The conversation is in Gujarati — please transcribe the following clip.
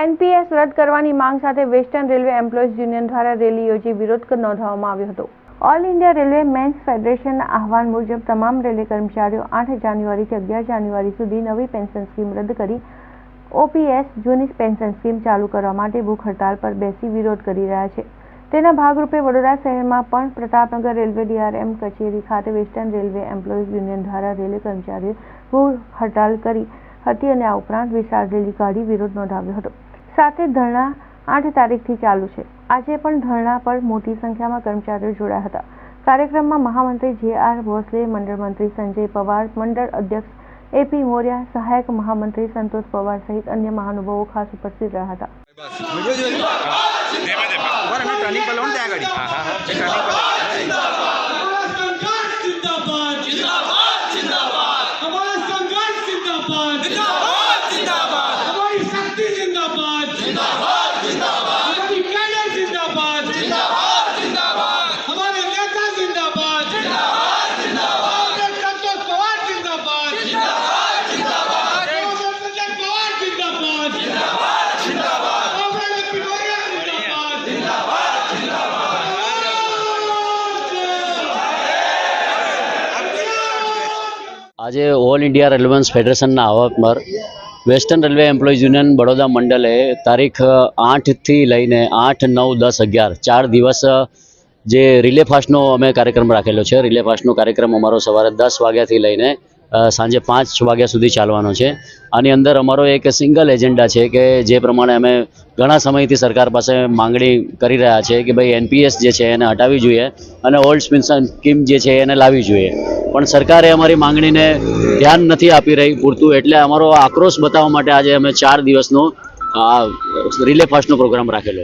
એનપીએસ રદ કરવાની માંગ સાથે વેસ્ટર્ન રેલવે એમ્પ્લોઈઝ યુનિયન દ્વારા રેલી યોજી વિરોધ નોંધાવવામાં આવ્યો હતો. ઓલ ઇન્ડિયા રેલવે મેન્સ ફેડરેશનના આહવાન મુજબ તમામ રેલવે કર્મચારીઓ આઠ જાન્યુઆરીથી અગિયાર જાન્યુઆરી સુધી નવી પેન્શન સ્કીમ રદ કરી ઓપીએસ જૂની પેન્શન સ્કીમ ચાલુ કરવા માટે ભૂખ હડતાલ પર બેસી વિરોધ કરી રહ્યા છે. તેના ભાગરૂપે વડોદરા શહેરમાં પણ પ્રતાપનગર રેલવે ડીઆરએમ કચેરી ખાતે વેસ્ટર્ન રેલવે એમ્પ્લોઈઝ યુનિયન દ્વારા રેલવે કર્મચારીઓ ભૂખ હડતાલ કરી હતી અને આ ઉપરાંત વિશાળ રેલી કાઢી વિરોધ નોંધાવ્યો હતો. સાથે જ ધરણા આઠ તારીખથી ચાલુ છે. આજે પણ ધરણા પર મોટી સંખ્યામાં કર્મચારીઓ જોડાયા હતા. કાર્યક્રમમાં મહામંત્રી જે આર ભોસલે મંડળ મંત્રી સંજય પવાર મંડળ અધ્યક્ષ એપી મોર્યા સહાયક મહામંત્રી સંતોષ પવાર સહિત અન્ય મહાનુભાવો ખાસ ઉપસ્થિત રહ્યા હતા. આજે ઓલ ઇન્ડિયા રેલવેન્સ ફેડરેશનના આહવાન western railway employees union Baroda મંડળે તારીખ આઠથી લઈને આઠ, નવ, દસ, અગિયાર, ચાર દિવસ જે રિલે ફાસ્ટનો અમે કાર્યક્રમ રાખેલો છે. રિલે ફાસ્ટનો કાર્યક્રમ અમારો સવારે દસ વાગ્યાથી લઈને સાંજે પાંચ વાગ્યા સુધી ચાલવાનો છે. આની અંદર અમારો એક સિંગલ એજન્ડા છે કે જે પ્રમાણે અમે ઘણા સમયથી સરકાર પાસે માંગણી કરી રહ્યા છે કે ભાઈ એનપીએસ જે છે એને હટાવી જોઈએ અને ઓલ્ડ પેન્શન સ્કીમ જે છે એને લાવવી જોઈએ. પણ સરકારે અમારી માંગણીને ધ્યાન નથી આપી રહી પૂરતું એટલે અમારો આક્રોશ બતાવવા માટે આજે અમે ચાર દિવસનો રિલે ફાસ્ટનો પ્રોગ્રામ રાખેલો